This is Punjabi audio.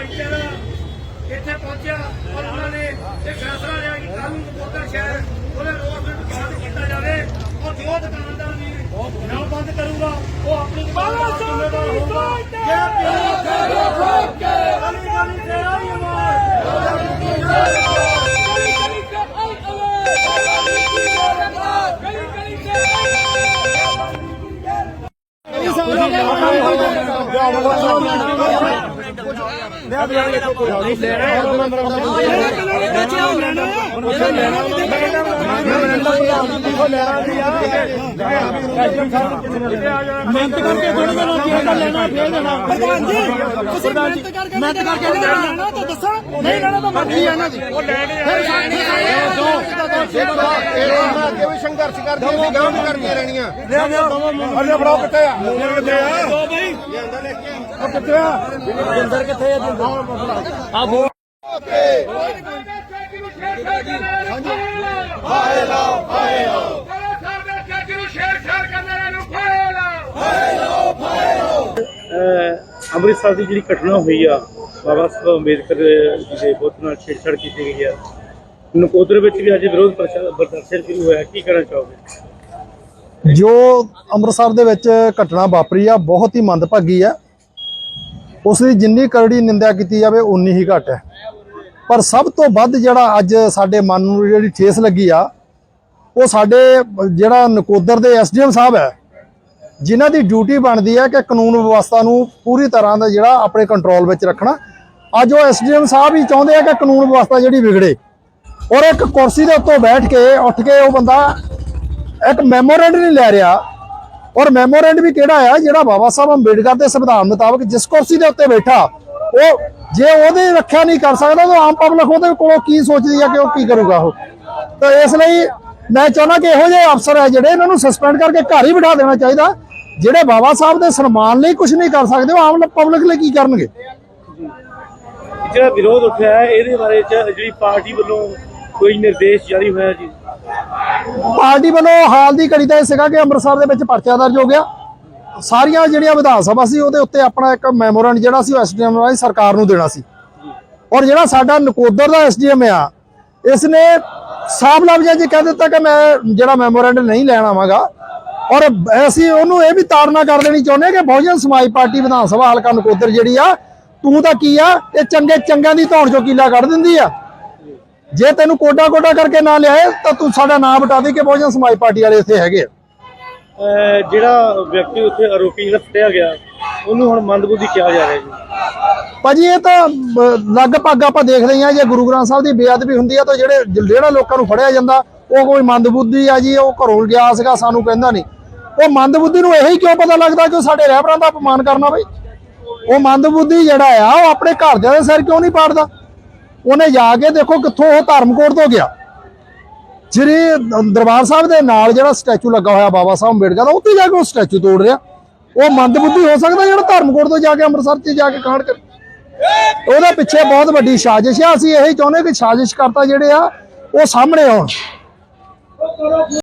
ਭਾਈਚਾਰਾ ਇੱਥੇ ਪਹੁੰਚਿਆ ਔਰ ਉਹਨਾਂ ਨੇ ਇਹ ਫੈਸਲਾ ਲਿਆ ਕਿ ਕੱਲ ਨੂੰ ਕਬੂਤਰ ਸ਼ਹਿਰ ਉਹਦੇ ਰੋਡ ਨੂੰ ਬੰਦ ਕੀਤਾ ਜਾਵੇ ਔਰ ਜੋ ਦੁਕਾਨਦਾਰ ਵੀ ਨਾ ਬੰਦ ਕਰੂਗਾ ਉਹ ਆਪਣੀ ਦੁਕਾਨ ਦਾ ਜ਼ਿੰਮੇਵਾਰ ਹੋਊਗਾ। ਜੇ ਪਿਆਰ ਕਰੋ ਠੋਕ ਕੇ ਅਲੀ ਗਲੀ ਤੇ ਆਈ ਆਵਾਜ਼ ਮਿਹਨਤ ਕਰਕੇ ਥੋੜੀ ਦੇਣਾ ਜੇ ਤਾਂ ਲੈਣਾ ਫੇਰ ਦੇਣਾ ਪ੍ਰਧਾਨ ਜੀ ਤੁਸੀਂ ਮਿਹਨਤ ਕਰਕੇ ਮਿਹਨਤ ਕਰਕੇ ਲੈਣਾ ਤਾਂ ਦੱਸੋ ਨਹੀਂ ਲੈਣਾ ਤਾਂ ਮਰਜ਼ੀ ਹੈ ਇਹਨਾਂ ਦੀ ਉਹ ਲੈ ਅੱਗੇ ਵੀ ਸੰਘਰਸ਼ ਕਰਦੇ ਸੀ ਗਾਂਵ ਕਰਦੀਆਂ ਰਹਿਣੀਆਂ ਅਰੇ ਫੜਾਓ ਕਿੱਥੇ ਆ ਕਿੱਥੇ ਆ? ਉਹ ਕਿੱਥੇ ਆ ਜਿੰਦਰ ਕਿੱਥੇ ਆ ਆ ਬੋ ਹਾਏ ਲਾਓ ਹਾਏ ਲਾਓ ਸਾਡੇ ਚਾਚੀ ਨੂੰ ਸ਼ੇਰ ਸ਼ੇਰ ਕਰਨੇ ਨੂੰ ਫਾਇਲ ਅਹ ਅੰਮ੍ਰਿਤਸਰ ਦੀ ਜਿਹੜੀ ਘਟਨਾ ਹੋਈ ਆ, ਬਾਬਾ ਸਾਹਿਬ ਅੰਬੇਦਕਰ ਜੀ ਦੇ ਬੁੱਤ ਨਾਲ ਛੇੜਛਾੜ ਕੀਤੀ ਗਈ ਆ। ਨਕੋਦਰ ਵਿੱਚ ਵੀ ਅੱਜ ਵਿਰੋਧ ਪ੍ਰਦਰਸ਼ਨ ਸ਼ੁਰੂ ਹੋਇਆ, ਕੀ ਕਹਿਣਾ ਚਾਹੋਗੇ? ਜੋ ਅੰਮ੍ਰਿਤਸਰ ਦੇ ਵਿੱਚ ਘਟਨਾ ਵਾਪਰੀ ਆ, ਬਹੁਤ ਹੀ ਮੰਦਭਾਗੀ ਆ। ਉਸ ਦੀ ਜਿੰਨੀ ਕਰੜੀ ਨਿੰਦਿਆ ਕੀਤੀ ਜਾਵੇ ਉਨੀ ਹੀ ਘੱਟ ਹੈ। ਪਰ ਸਭ ਤੋਂ ਵੱਧ ਜਿਹੜਾ ਅੱਜ ਸਾਡੇ ਮਨ ਨੂੰ ਜਿਹੜੀ ਠੇਸ ਲੱਗੀ ਆ, ਉਹ ਸਾਡੇ ਜਿਹੜਾ ਨਕੋਦਰ ਦੇ ਐਸਡੀਐਮ ਸਾਹਿਬ ਹੈ, ਜਿਨ੍ਹਾਂ ਦੀ ਡਿਊਟੀ ਬਣਦੀ ਹੈ ਕਿ ਕਾਨੂੰਨ ਵਿਵਸਥਾ ਨੂੰ ਪੂਰੀ ਤਰ੍ਹਾਂ ਦਾ ਜਿਹੜਾ ਆਪਣੇ ਕੰਟਰੋਲ ਵਿੱਚ ਰੱਖਣਾ। ਅੱਜ ਉਹ ਐਸਡੀਐਮ ਸਾਹਿਬ ਹੀ ਚਾਹੁੰਦੇ ਆ ਕਿ ਕਾਨੂੰਨ ਵਿਵਸਥਾ ਜਿਹੜੀ ਵਿਗੜੇ। ਔਰ ਇੱਕ ਕੁਰਸੀ ਦੇ ਉੱਤੋਂ ਬੈਠ ਕੇ, ਉੱਠ ਕੇ ਉਹ ਬੰਦਾ ਇੱਕ ਮੈਮੋਰੈਂਡ ਨਹੀਂ ਲੈ ਰਿਹਾ। ਔਰ ਮੈਮੋਰੈਂਡ ਵੀ ਕਿਹੜਾ ਆ? ਜਿਹੜਾ ਬਾਬਾ ਸਾਹਿਬ ਅੰਬੇਡਕਰ ਦੇ ਸੰਵਿਧਾਨ ਮੁਤਾਬਕ ਜਿਸ ਕੁਰਸੀ ਦੇ ਉੱਤੇ ਬੈਠਾ, ਉਹ ਜੇ ਉਹਦੀ ਰੱਖਿਆ ਨਹੀਂ ਕਰ ਸਕਦਾ, ਤਾਂ ਆਮ ਪਬਲਿਕ ਉਹਦੇ ਕੋਲੋਂ ਕੀ ਸੋਚਦੀ ਆ ਕਿ ਉਹ ਕੀ ਕਰੂਗਾ ਉਹ? ਤਾਂ ਇਸ ਲਈ ਮੈਂ ਚਾਹੁੰਦਾ ਕਿ ਇਹੋ ਜਿਹੇ ਅਫਸਰ ਆ ਜਿਹੜੇ ਇਹਨਾਂ ਨੂੰ ਸਸਪੈਂਡ ਕਰਕੇ ਘਰ ਹੀ ਬਿਠਾ ਦੇਣਾ ਚਾਹੀਦਾ, ਜਿਹੜੇ ਬਾਬਾ ਸਾਹਿਬ ਦੇ ਸਨਮਾਨ ਲਈ ਕੁਝ ਨਹੀਂ ਕਰ ਸਕਦੇ, ਉਹ ਆਮ ਪਬਲਿਕ ਲਈ ਕੀ ਕਰਨਗੇ? ਜਿਹੜਾ ਵਿਰੋਧ ਉੱਠਿਆ ਹੈ, ਇਹਦੇ ਬਾਰੇ ਜਿਹੜੀ ਪਾਰਟੀ ਵੱਲੋਂ ਕੋਈ ਨਿਰਦੇਸ਼ ਜਾਰੀ ਹੋਇਆ ਜੀ? ਪਾਰਟੀ ਵੱਲੋਂ ਹਾਲ ਦੀ ਘੜੀ ਤਾਂ ਇਹ ਸੀਗਾ ਕਿ ਅੰਮ੍ਰਿਤਸਰ ਦੇ ਵਿੱਚ ਪਰਚਾ ਦਰਜ ਹੋ ਗਿਆ। ਸਾਰੀਆਂ ਜਿਹੜੀਆਂ ਵਿਧਾਨ ਸਭਾ ਸੀ, ਉਹਦੇ ਉੱਤੇ ਆਪਣਾ ਇੱਕ ਮੈਮੋਰੈਂਡ ਜਿਹੜਾ ਸੀ, ਉਹ ਐਸਡੀਐਮ ਰਾਹੀਂ ਸਰਕਾਰ ਨੂੰ ਦੇਣਾ ਸੀ। ਔਰ ਜਿਹੜਾ ਸਾਡਾ ਨਕੋਦਰ ਦਾ ਐਸਡੀਐਮ ਆ ਇਸ ਨੇ ਸਾਫ਼ ਲਫ਼ਜ਼ਾਂ 'ਚ ਕਹਿ ਦਿੱਤਾ ਕਿ ਮੈਂ ਜਿਹੜਾ ਮੈਮੋਰੈਂਡ ਨਹੀਂ ਲੈਣ ਆਵਾਂਗਾ, ਔਰ ਅਸੀਂ ਉਹਨੂੰ ਇਹ ਵੀ ਤਾੜਨਾ ਕਰ ਦੇਣੀ ਚਾਹੁੰਦੇ ਹਾਂ ਕਿ ਬਹੁਜਨ ਸਮਾਜ ਪਾਰਟੀ ਵਿਧਾਨ ਸਭਾ ਹਲਕਾ ਨਕੋਦਰ ਜਿਹੜੀ ਆ, ਤੂੰ ਤਾਂ ਕੀ ਆ, ਇਹ ਚੰਗੇ ਚੰਗਿਆਂ ਦੀ ਧੌਣ ਚੋਂ ਕੀਲਾ ਕੱਢ ਦਿੰਦੀ ਆ। ਜੇ ਤੈਨੂੰ ਕੋਡਾ ਕੋਡਾ ਕਰਕੇ ਨਾ ਲਿਆਏ ਤਾਂ ਤੂੰ ਸਾਡਾ ਨਾਮ ਬਤਾ ਦੇ ਕਿ ਬਹੁਜਨ ਸਮਾਜ ਪਾਰਟੀ ਵਾਲੇ ਇੱਥੇ ਹੈਗੇ ਜਿਹੜਾ ਵਿਅਕਤੀ ਉੱਥੇ ਆਰੋਪੀ ਜਿਹੜਾ ਫੜਿਆ ਗਿਆ ਉਹਨੂੰ ਹੁਣ ਮੰਦਬੁੱਧੀ ਕਿਹਾ ਜਾ ਰਿਹਾ ਜੀ। ਭਾਜੀ ਇਹ ਤਾਂ ਲਗਭਗ ਆਪਾਂ ਦੇਖਦੇ ਹਾਂ ਜੇ ਗੁਰੂ ਗ੍ਰੰਥ ਸਾਹਿਬ ਦੀ ਬੇਅਦਬੀ ਹੁੰਦੀ ਆ ਤਾਂ ਜਿਹੜੇ ਜਿਹੜਾ ਲੋਕਾਂ ਨੂੰ ਫੜਿਆ ਜਾਂਦਾ ਉਹ ਕੋਈ ਮੰਦਬੁੱਧੀ ਆ ਜੀ ਉਹ ਘਰੋਂ ਗਿਆ ਸੀਗਾ ਸਾਨੂੰ ਕਹਿੰਦਾ ਨਹੀਂ। ਉਹ ਮੰਦਬੁੱਧੀ ਨੂੰ ਇਹੀ ਕਿਉਂ ਪਤਾ ਲੱਗਦਾ ਕਿ ਉਹ ਸਾਡੇ ਰਹਿਬਰਾਂ ਦਾ ਅਪਮਾਨ ਕਰਨਾ ਬਈ? ਉਹ ਮੰਦਬੁੱਧੀ ਜਿਹੜਾ ਆ ਉਹ ਆਪਣੇ ਘਰਦਿਆਂ ਦੇ ਸਿਰ ਕਿਉਂ ਨਹੀਂ ਪਾੜਦਾ? ਉਹਨੇ ਜਾ ਕੇ ਦੇਖੋ ਕਿੱਥੋਂ ਉਹ ਧਰਮਕੋਟ ਤੋਂ ਗਿਆ। ਜਿਹੜੀ ਦਰਬਾਰ ਸਾਹਿਬ ਦੇ ਨਾਲ ਜਿਹੜਾ ਸਟੈਚੂ ਲੱਗਾ ਹੋਇਆ ਬਾਬਾ ਸਾਹਿਬ ਅੰਬੇਡਕਰ ਦਾ, ਉੱਥੇ ਜਾ ਕੇ ਉਹ ਸਟੈਚੂ ਤੋੜ ਰਿਹਾ। ਉਹ ਮੰਦਬੁੱਧੀ ਹੋ ਸਕਦਾ ਜਿਹੜਾ ਧਰਮਕੋਟ ਤੋਂ ਜਾ ਕੇ ਅੰਮ੍ਰਿਤਸਰ 'ਚ ਜਾ ਕੇ ਕਾਂਡ ਕਰ ਉਹਦੇ ਪਿੱਛੇ ਬਹੁਤ ਵੱਡੀ ਸਾਜ਼ਿਸ਼ ਆ। ਅਸੀਂ ਇਹੀ ਚਾਹੁੰਦੇ ਕਿ ਸਾਜ਼ਿਸ਼ ਕਰਤਾ ਜਿਹੜੇ ਆ, ਉਹ ਸਾਹਮਣੇ ਆਉਣ।